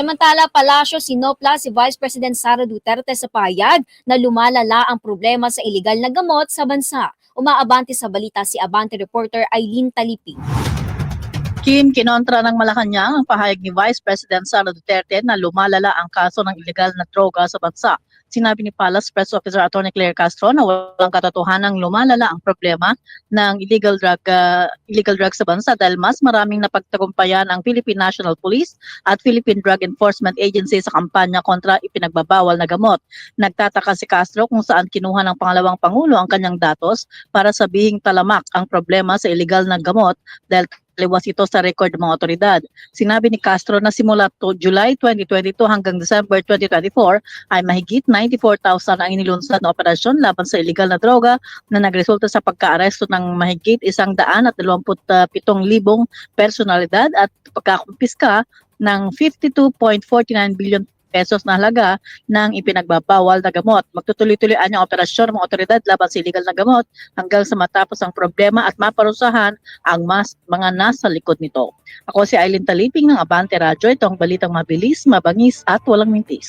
Samantala, Palacio sinopla si Vice President Sara Duterte sa payag na lumalala ang problema sa iligal na gamot sa bansa. Umaabante sa balita si Abante reporter Eileen Talipi. Kim, kinontra ng Malacanang ang pahayag ni Vice President Sara Duterte na lumalala ang kaso ng illegal na droga sa bansa. Sinabi ni Palace Press Officer Atty. Claire Castro na walang katotohanang lumalala ang problema ng illegal drug uh, illegal drug sa bansa dahil mas maraming napagtagumpayan ang Philippine National Police at Philippine Drug Enforcement Agency sa kampanya kontra ipinagbabawal na gamot. Nagtataka si Castro kung saan kinuha ng pangalawang pangulo ang kanyang datos para sabihing talamak ang problema sa illegal na gamot dahil liwas ito sa record ng mga otoridad. Sinabi ni Castro na simula to July 2022 hanggang December 2024 ay mahigit 94,000 ang inilunsad na operasyon laban sa illegal na droga na nagresulta sa pagkaaresto ng mahigit isang daan at 27,000 personalidad at pagkakumpiska ng 52.49 billion pesos na halaga ng ipinagbabawal na gamot. Magtutuloy-tuloy ang operasyon ng mga otoridad laban sa illegal na gamot hanggang sa matapos ang problema at maparusahan ang mas mga nasa likod nito. Ako si Aileen Taliping ng Abante Radyo. Ito ang balitang mabilis, mabangis at walang mintis.